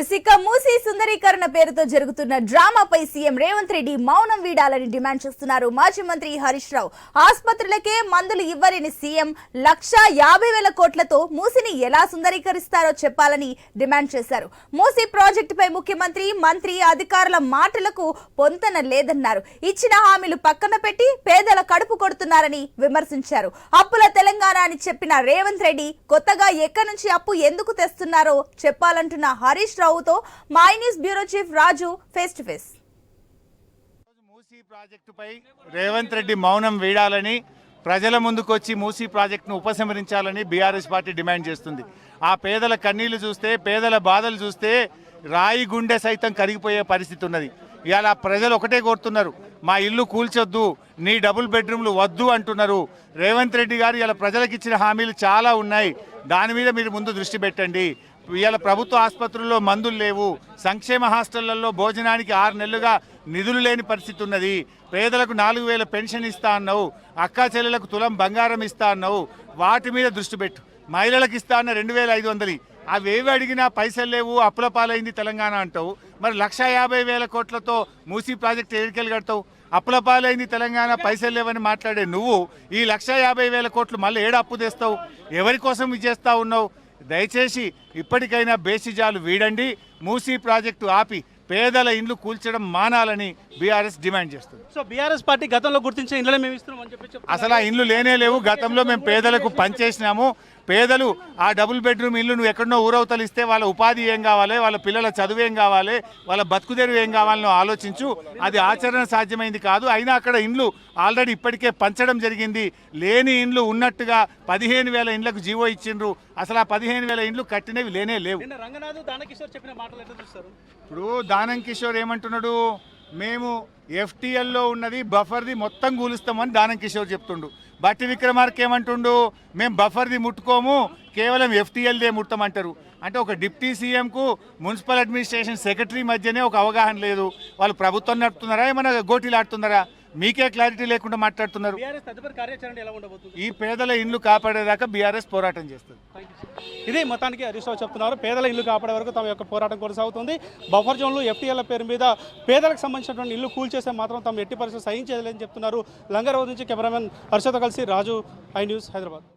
News ఇక మూసీ సుందరీకరణ పేరుతో జరుగుతున్న డ్రామాపై సీఎం రేవంత్ రెడ్డి మౌనం వీడాలని డిమాండ్ చేస్తున్నారు. మాజీ మంత్రి హరీష్ రావు ఆసుపత్రులకే మందులు ఇవ్వలేని సీఎం లక్ష యాభై వేల కోట్లతో మూసిని ఎలా సుందరీకరిస్తారో చెప్పాలని డిమాండ్ చేశారు. మూసీ ప్రాజెక్టుపై ముఖ్యమంత్రి మంత్రి అధికారుల మాటలకు పొంతన లేదన్నారు. ఇచ్చిన హామీలు పక్కన పెట్టి పేదల కడుపు కొడుతున్నారని విమర్శించారు. అప్పుల తెలంగాణ అని చెప్పిన రేవంత్ రెడ్డి కొత్తగా ఎక్కడి నుంచి అప్పు ఎందుకు తెస్తున్నారో చెప్పాలంటున్న హరీష్ రావు రావుతో mayonnaise bureau chief Raju face to face. Musi ప్రాజెక్టుపై రేవంత్ రెడ్డి మౌనం వీడాలని ప్రజల ముందుకొచ్చి మూసీ ప్రాజెక్టును ఉపసంహరించాలని బీఆర్ఎస్ పార్టీ డిమాండ్ చేస్తుంది. ఆ పేదల కన్నీళ్ళు చూస్తే పేదల బాధలు చూస్తే రాయి గుండె సైతం కరిగిపోయే పరిస్థితి ఉన్నది. ఇలా ప్రజలు ఒకటే కోరుతున్నారు మా ఇల్లు కూల్చొద్దు నీ డబుల్ బెడ్రూమ్లు వద్దు అంటున్నారు. రేవంత్ రెడ్డి గారు ఇలా ప్రజలకు ఇచ్చిన హామీలు చాలా ఉన్నాయి. దాని మీద మీరు ముందు దృష్టి పెట్టండి. ఇవాళ ప్రభుత్వ ఆసుపత్రుల్లో మందులు లేవు. సంక్షేమ హాస్టళ్ళలో భోజనానికి ఆరు నెలలుగా నిధులు లేని పరిస్థితి ఉన్నది. పేదలకు నాలుగు వేల పెన్షన్ ఇస్తా అన్నావు. అక్కా చెల్లెలకు తులం బంగారం ఇస్తా అన్నావు. వాటి మీద దృష్టి పెట్టు. మహిళలకు ఇస్తా అన్న రెండు వేల ఐదు వందలు. అవేవి అడిగినా పైసలు లేవు అప్పుల పాలైంది తెలంగాణ అంటావు. మరి లక్ష యాభై వేల కోట్లతో మూసీ ప్రాజెక్టు ఏడికెళ్ళి కడతావు. అప్పుల పాలైంది తెలంగాణ పైసలు లేవని మాట్లాడే నువ్వు ఈ లక్ష యాభై వేల కోట్లు మళ్ళీ ఏడు అప్పు తెస్తావు? ఎవరి కోసం ఇది చేస్తా ఉన్నావు? దయచేసి ఇప్పటికైనా బేసిజాలు వీడండి. మూసీ ప్రాజెక్టు ఆపి పేదల ఇండ్లు కూల్చడం మానాలని బీఆర్ఎస్ డిమాండ్ చేస్తుంది. సో బీఆర్ఎస్ పార్టీ గతంలో గుర్తించిన ఇండ్లను మేము ఇస్తున్నాం అని చెప్పి. అసలు ఆ ఇండ్లు లేనే లేవు. గతంలో మేము పేదలకు పనిచేసినాము పేదలు ఆ డబుల్ బెడ్రూమ్ ఇల్లు నువ్వు ఎక్కడో ఊరవతలు ఇస్తే వాళ్ళ ఉపాధి ఏం కావాలి? వాళ్ళ పిల్లల చదువు ఏం కావాలి? వాళ్ళ బతుకుదెరువు ఏం కావాలని ఆలోచించు. అది ఆచరణ సాధ్యమైంది కాదు. అయినా అక్కడ ఇండ్లు ఆల్రెడీ ఇప్పటికే పంచడం జరిగింది. లేని ఇండ్లు ఉన్నట్టుగా పదిహేను వేల ఇండ్లకు జీవో ఇచ్చిండ్రు. అసలు ఆ పదిహేను వేల ఇండ్లు కట్టినవి లేనే లేవు. నిన్న రంగనాథ్ దానకిషోర్ చెప్పిన మాటలు ఎట్లా చూస్తారు ఇప్పుడు దానం కిషోర్ ఏమంటున్నాడు? మేము ఎఫ్టీఎల్లో ఉన్నది బఫర్ది మొత్తం కూలుస్తామని దానం కిషోర్ చెప్తుండు. బట్టి విక్రమార్క ఏమంటుండు? మేము బఫర్ది ముట్టుకోము కేవలం ఎఫ్టీఎల్దే ముట్టమంటారు. అంటే ఒక డిప్టీ సీఎంకు మున్సిపల్ అడ్మినిస్ట్రేషన్ సెక్రటరీ మధ్యనే ఒక అవగాహన లేదు. వాళ్ళు ప్రభుత్వం నడుపుతున్నారా? ఏమైనా గోటీలు ఆడుతున్నారా మీకే క్లారిటీ లేకుండా మాట్లాడుతున్నారు. బీఆర్ఎస్ తదుపరి కార్యాచరణ ఎలా ఉండబోతుంది? ఈ పేదల ఇండ్లు కాపాడేదాకా బీఆర్ఎస్ పోరాటం చేస్తుంది. ఇది మొత్తానికి హరీష్ రావు చెప్తున్నారు. పేదల ఇల్లు కాపాడే వరకు తమ యొక్క పోరాటం కొనసాగుతుంది. బఫర్ జోన్లు ఎఫ్టీఎల్ పేరు మీద పేదలకు సంబంధించినటువంటి ఇల్లు కూల్చేస్తే మాత్రం తమ ఎట్టి పరిస్థితి సహించేదని చెప్తున్నారు. లంగరవ నుంచి కెమెరామెన్ హర్షతో కలిసి రాజు ఐ న్యూస్ హైదరాబాద్.